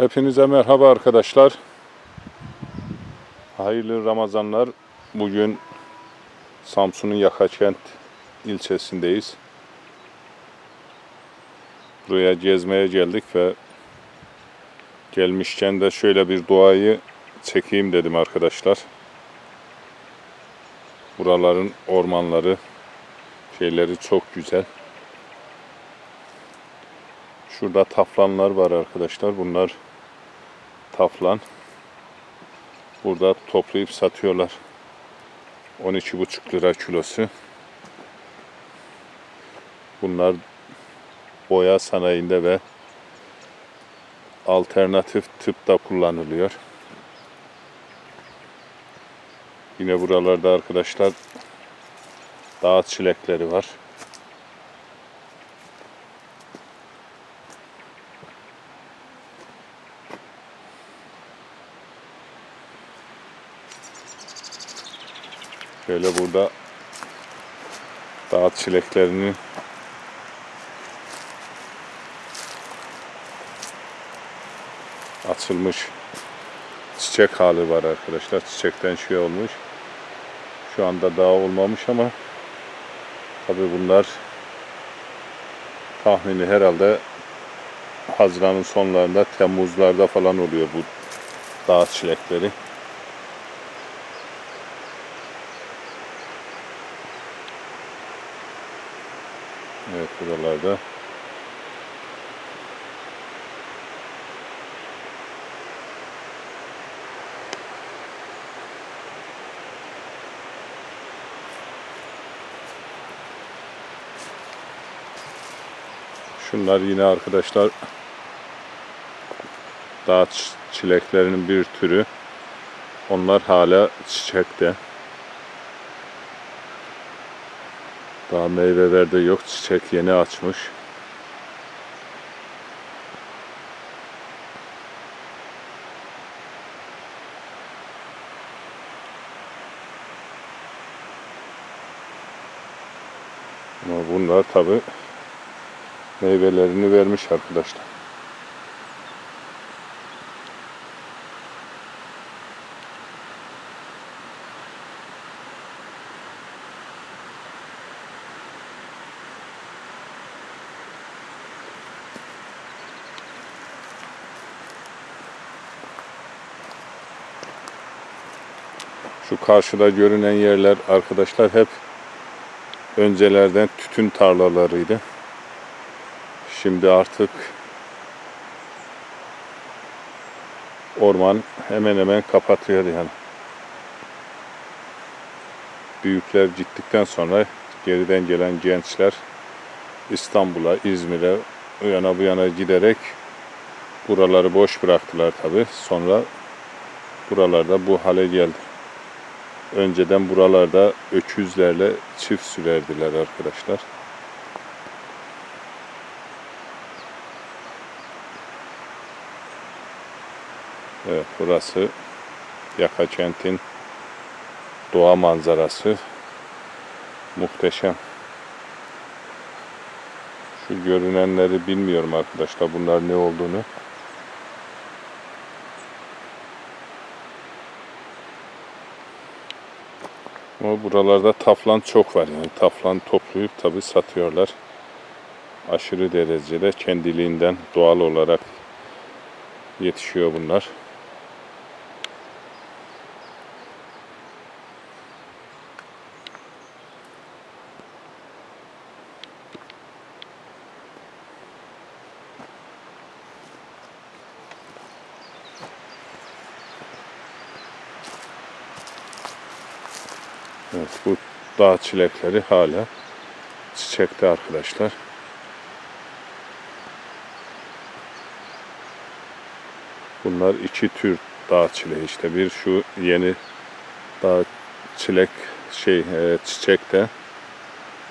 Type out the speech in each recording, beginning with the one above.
Hepinize merhaba arkadaşlar. Hayırlı Ramazanlar. Bugün Samsun'un Yakaçkent ilçesindeyiz. Buraya gezmeye geldik ve gelmişken de şöyle bir doğayı çekeyim dedim arkadaşlar. Buraların ormanları, şeyleri çok güzel. Şurada taflanlar var arkadaşlar. Bunlar taflan. Burada toplayıp satıyorlar. 12,5 lira kilosu. Bunlar boya sanayinde ve alternatif tıpta kullanılıyor. Yine buralarda arkadaşlar dağ çilekleri var. Şöyle burada dağ çileklerini açılmış çiçek hali var arkadaşlar. Çiçekten şey olmuş. Şu anda daha olmamış ama tabi bunlar tahmini herhalde Haziran'ın sonlarında Temmuzlarda falan oluyor bu dağ çilekleri. Evet buralarda. Şunlar yine arkadaşlar dağ çi- çileklerinin bir türü. Onlar hala çiçekte. Daha meyvelerde yok. Çiçek yeni açmış. Ama bunlar tabi meyvelerini vermiş arkadaşlar. Şu karşıda görünen yerler arkadaşlar hep öncelerden tütün tarlalarıydı. Şimdi artık orman hemen hemen kapatıyor yani. Büyükler gittikten sonra geriden gelen gençler İstanbul'a, İzmir'e o yana bu yana giderek buraları boş bıraktılar tabi. Sonra buralarda bu hale geldi. Önceden buralarda öküzlerle çift sürerdiler arkadaşlar. Evet burası Yaka kentin doğa manzarası. Muhteşem. Şu görünenleri bilmiyorum arkadaşlar bunlar ne olduğunu. Ama buralarda taflan çok var yani taflan toplayıp tabi satıyorlar. Aşırı derecede kendiliğinden doğal olarak yetişiyor bunlar. Evet bu dağ çilekleri hala çiçekte arkadaşlar. Bunlar iki tür dağ çileği işte. Bir şu yeni dağ çilek şey e, çiçekte.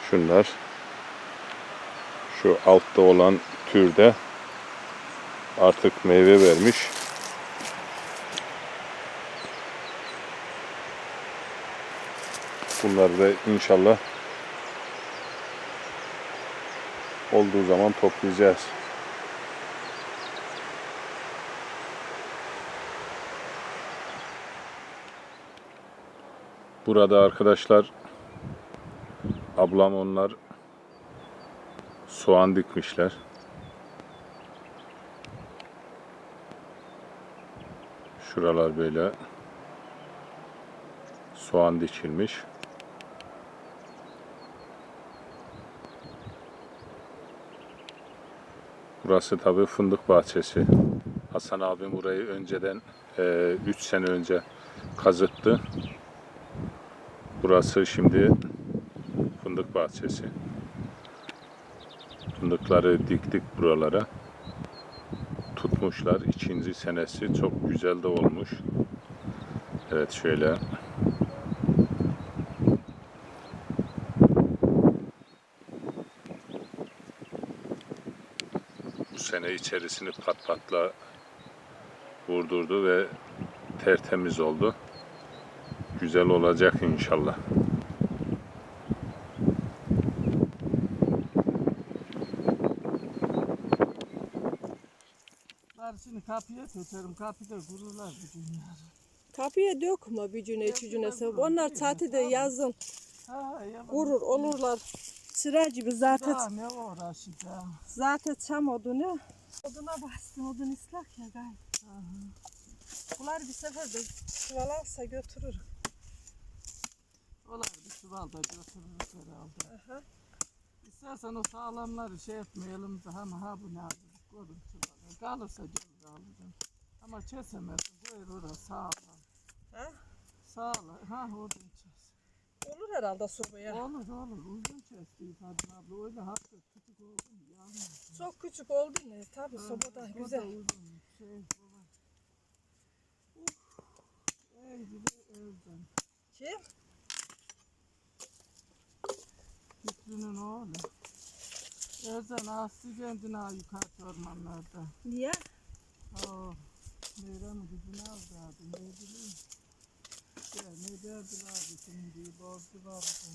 Şunlar. Şu altta olan türde artık meyve vermiş. Bunları da inşallah olduğu zaman toplayacağız. Burada arkadaşlar ablam onlar soğan dikmişler. Şuralar böyle soğan dikilmiş. Burası tabii fındık bahçesi. Hasan abim burayı önceden 3 sene önce kazıttı. Burası şimdi fındık bahçesi. Fındıkları diktik buralara. Tutmuşlar. İkinci senesi çok güzel de olmuş. Evet şöyle. Sene içerisini pat patla vurdurdu ve tertemiz oldu. Güzel olacak inşallah. Karşını kapıya tutarım. Kapıda kururlar bir dünya. Kapıya dökme bir güne iki güne sebep. Onlar çatıda yazın Ha ya. vurur olurlar. Sıra gibi zaten Daha ne uğraşacağım. zaten çam odunu. Oduna bastım odun ıslak ya gayet. Bunlar bir sefer de çuvalarsa götürür. Olar bir çuval da götürürüz herhalde. Aha. İstersen o sağlamları şey etmeyelim de ama ha bu ne yapacak? Korun çuvalı. Kalırsa gelir alırım. Ama kesemezsin. Buyur orada sağlam. Ha? Sağlam. Ha oradan kes. Olur herhalde sobaya. Olur olur. Uzun kesti Fatma abla. Öyle haklı mu? Çok küçük oldu ne? Tabii sobada güzel. şey. Kim? Fikrinin oğlu. Erzen astı kendini ha yukarı ormanlarda. Niye? Oh. Meyrem kızını aldı. Ne bileyim. Ya ne derdiler abi şimdi borcu vardı.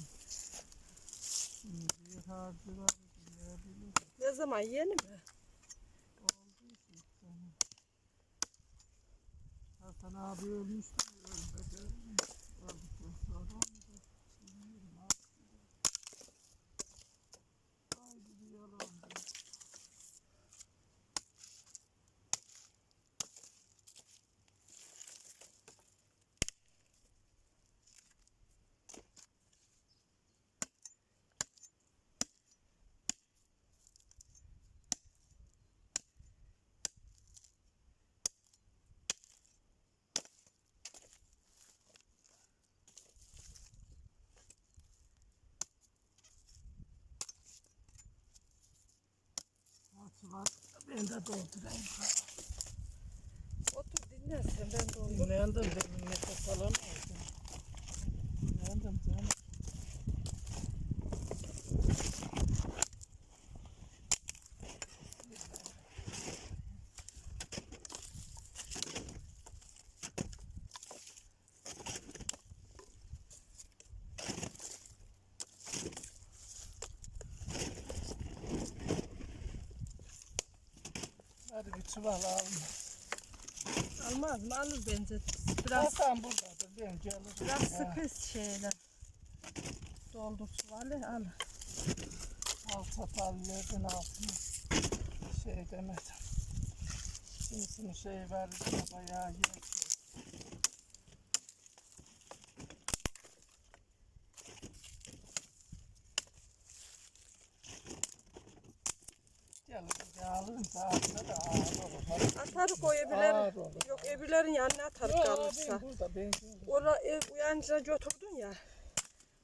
Şimdi harcı vardı. Ne zaman yeni mi? Hasan abi ölmüştü. Ölmedi. Öldükten sonra mı? Bilmiyorum aslında. Ay gibi yalandı. Atı var. Ben de doldurayım. Otur dinlersen ben olur. Dinlendim demin nefes alamıyordum. Dinlendim canım. Bir çuval alma. Almaz mı? Alır bence. Biraz Hasan buradadır bence alır. biraz Ha, sıkı şeyler. Doldur çuvalı al. Al çatallardan altına. Şey demedim. Kimisinin şey verdi bayağı yer. Gel ya alırım da ağzına da ağır olur. Hadi. Atarık o Ağır ebilerin. olur. Yok ebilerin yanına atarık Yok kalırsa. ben burada ben gelirim. Ora ev uyanınca götürdün ya.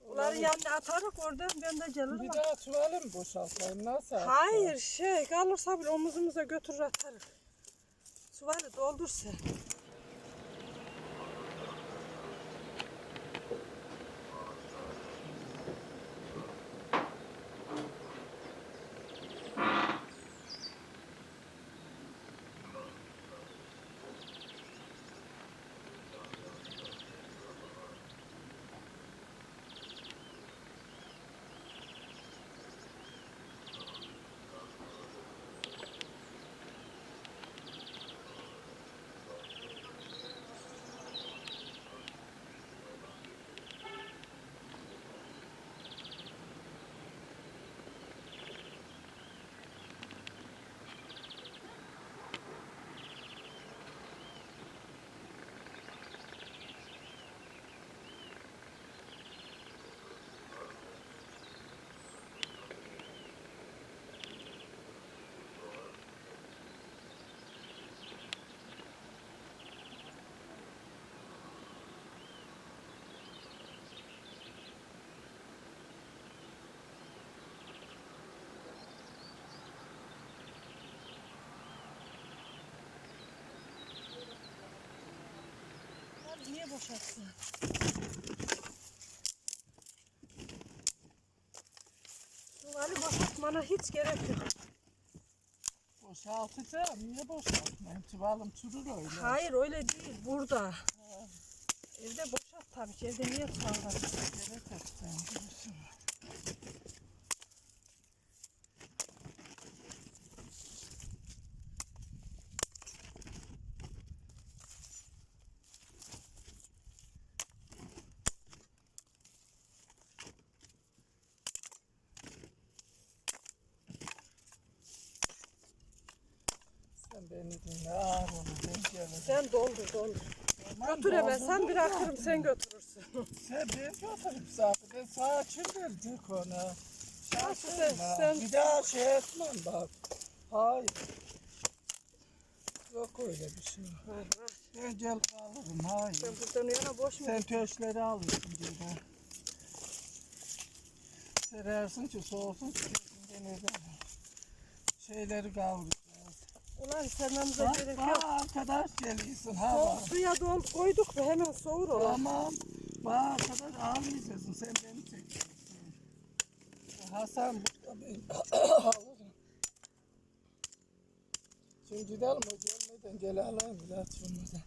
Onların yanına atarık orada ben de gelirim. Bir daha çuvalı mı boşaltayım? Nasıl? Hayır şey kalırsa bile omuzumuza götürür atarık. Çuvalı doldur Niye boşaltsın? Çuvalı boşaltmana hiç gerek yok. Boşaltacağım. Niye boşaltmayayım? Çuvalım çürür öyle. Hayır öyle değil burada. Evde boşalt tabii ki. Evde niye var? Gerek edeceğim. Sen beni dinle ağır olur ben gelirim. Sen doldur doldur. Tamam, Götüremezsen doldurdum bırakırım zaten. sen götürürsün. Sen ben götürüp zaten ben açır verecek ona. Sen- Şaşırma. sen- Bir daha şey etmem bak. Hayır. Yok öyle bir şey. Var, var. Ben gel alırım hayır. Sen buradan yana boş mu? Sen töşleri alırsın diye ben. Serersin ki soğusun ki gene de şeyleri kavuracağız. Ulan sermemize Bak gerek bak yok. arkadaş geliyorsun ha bak. suya don koyduk mu hemen soğur o. Tamam. Bak arkadaş ağlayacaksın sen beni çekiyorsun. Hasan burada ben alırım. Şimdi gidelim o gelmeden gel alayım biraz şunları.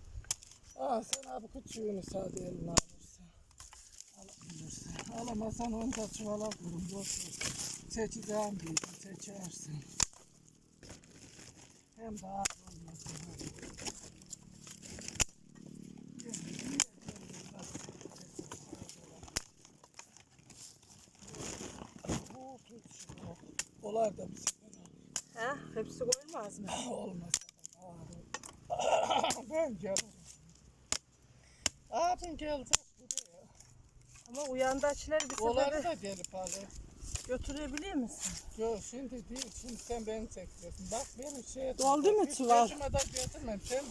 Aa sen abi küçüğünü sade eline alırsan. Alabilirsin. Alamazsan onu da çuvala koyun. Boş ver. Seçeceğim diye seçersin. Hem daha olmasın. Olar da sefer He, hepsi koyulmaz mı? Olmaz. Ben gelirim. Abin gelecek buraya. Ama uyandakileri bir Oları seferde da gelip alır. Götürebilir misin? Yok şimdi değil. Şimdi sen beni çekeceksin. Bak beni şey Doldu mu çuval? Başıma da getirmem. Sen